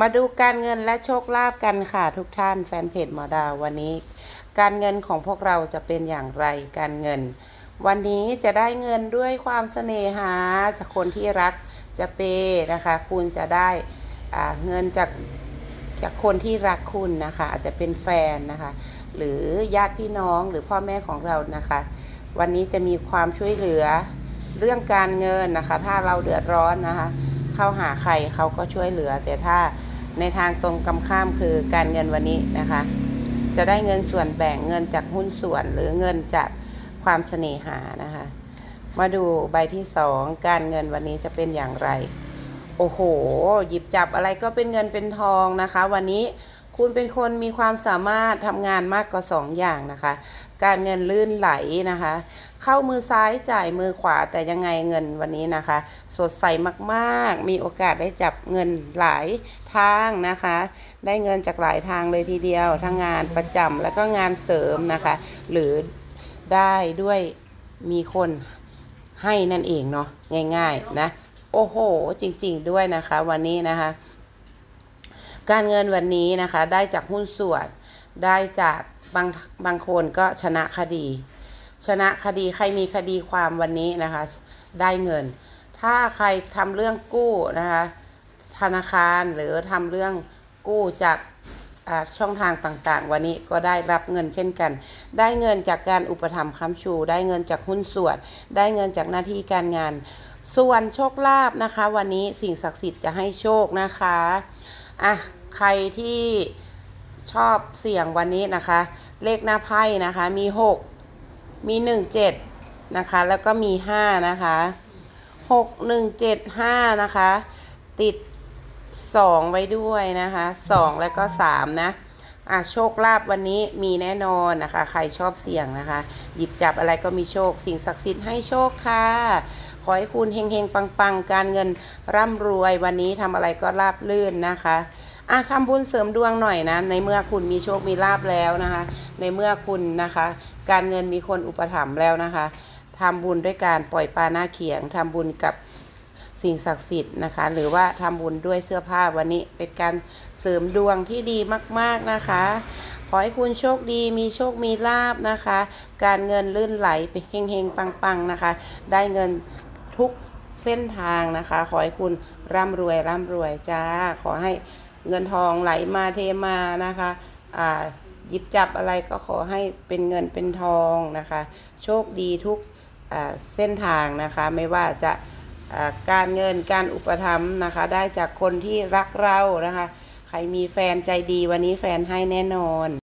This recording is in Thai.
มาดูการเงินและโชคลาภกันค่ะทุกท่านแฟนเพจหมอดาววันนี้ การเงินของพวกเราจะเป็นอย่างไรการเงิน วันนี้จะได้เงินด้วยความเสน่หาจากคนที่รักจะเปย์นะคะ คุณจะได้อ่าเงินจากจากคนที่รักคุณนะคะ อาจจะเป็นแฟนนะคะ หรือญาติพี่น้องหรือพ่อแม่ของเรานะคะ วันนี้จะมีความช่วยเหลือเรื่องการเงินนะคะ ถ้าเราเดือดร้อนนะคะ เข้าหาใครเขาก็ช่วยเหลือ แต่ถ้าในทางตรงกำข้ามคือการเงินวันนี้นะคะ จะได้เงินส่วนแบ่งเงินจากหุ้นส่วนหรือเงินจากความเสน่หานะคะ มาดูใบที่สองการเงินวันนี้จะเป็นอย่างไร โอ้โห หยิบจับอะไรก็เป็นเงินเป็นทองนะคะ วันนี้ คุณเป็นคนมีความสามารถทำงานมากกว่าสองอย่างนะคะ การเงินลื่นไหลนะคะ เข้ามือซ้ายจ่ายมือขวาแต่ยังไงเงินวันนี้นะคะ สดใสมากๆ มีโอกาสได้จับเงินหลายทางนะคะ ได้เงินจากหลายทางเลยทีเดียว ทั้งงานประจำแล้วก็งานเสริมนะคะ หรือได้ด้วยมีคนให้นั่นเองเนาะง่าย ๆ นะ โอ้โห จริง ๆ ด้วยนะคะ วันนี้นะคะ การเงินวันนี้นะคะได้จากหุ้นส่วน ได้จากบางบางคนก็ชนะคดี ชนะคดีใครมีคดีความวันนี้นะคะ ได้เงิน ถ้าใครทำเรื่องกู้นะคะธนาคารหรือทำเรื่องกู้จากช่องทางต่างๆ วันนี้ก็ได้รับเงินเช่นกัน ได้เงินจากการอุปถัมภ์ค้ำชู ได้เงินจากหุ้นส่วน ได้เงินจากหน้าที่การงาน ส่วนโชคลาภนะคะ วันนี้สิ่งศักดิ์สิทธิ์จะให้โชคนะคะ อะใครที่ชอบเสี่ยงวันนี้นะคะ เลขหน้าไพ่นะคะมี 6 มี 1 7 นะคะ แล้วก็มี 5 นะคะ 6 1 7 5 นะคะ ติด 2 ไว้ด้วยนะคะ 2 แล้วก็ 3 นะ อะโชคลาภวันนี้มีแน่นอนนะคะ ใครชอบเสี่ยงนะคะ หยิบจับอะไรก็มีโชค สิ่งศักดิ์สิทธิ์ให้โชคค่ะ ขอให้คุณเฮงเฮงปังปังๆ การเงินร่ำรวยวันนี้ทำอะไรก็ราบลื่นนะคะอะทำบุญเสริมดวงหน่อยนะ ในเมื่อคุณมีโชคมีลาบแล้วนะคะ ในเมื่อคุณนะคะ การเงินมีคนอุปถัมภ์แล้วนะคะทำบุญด้วยการปล่อยปลาหน้าเขียงทำบุญกับ สิ่งศักดิ์สิทธิ์นะคะ หรือว่าทำบุญด้วยเสื้อผ้าวันนี้เป็นการเสริมดวงที่ดีมาก ๆนะคะขอให้คุณโชคดีมีโชคมีลาบนะคะ การเงินลื่นไหลไปเฮงๆ ปังๆนะคะ ได้เงินทุกเส้นทางนะคะ ขอให้คุณร่ำรวยร่ำรวยจ้า ขอให้เงินทองไหลมาเทมานะคะอ่าหยิบจับอะไรก็ขอให้เป็นเงินเป็นทองนะคะ โชคดีทุกเส้นทางนะคะ ไม่ว่าจะ การเงินการอุปถัมภ์นะคะ ได้จากคนที่รักเรานะคะ ใครมีแฟนใจดีวันนี้แฟนให้แน่นอน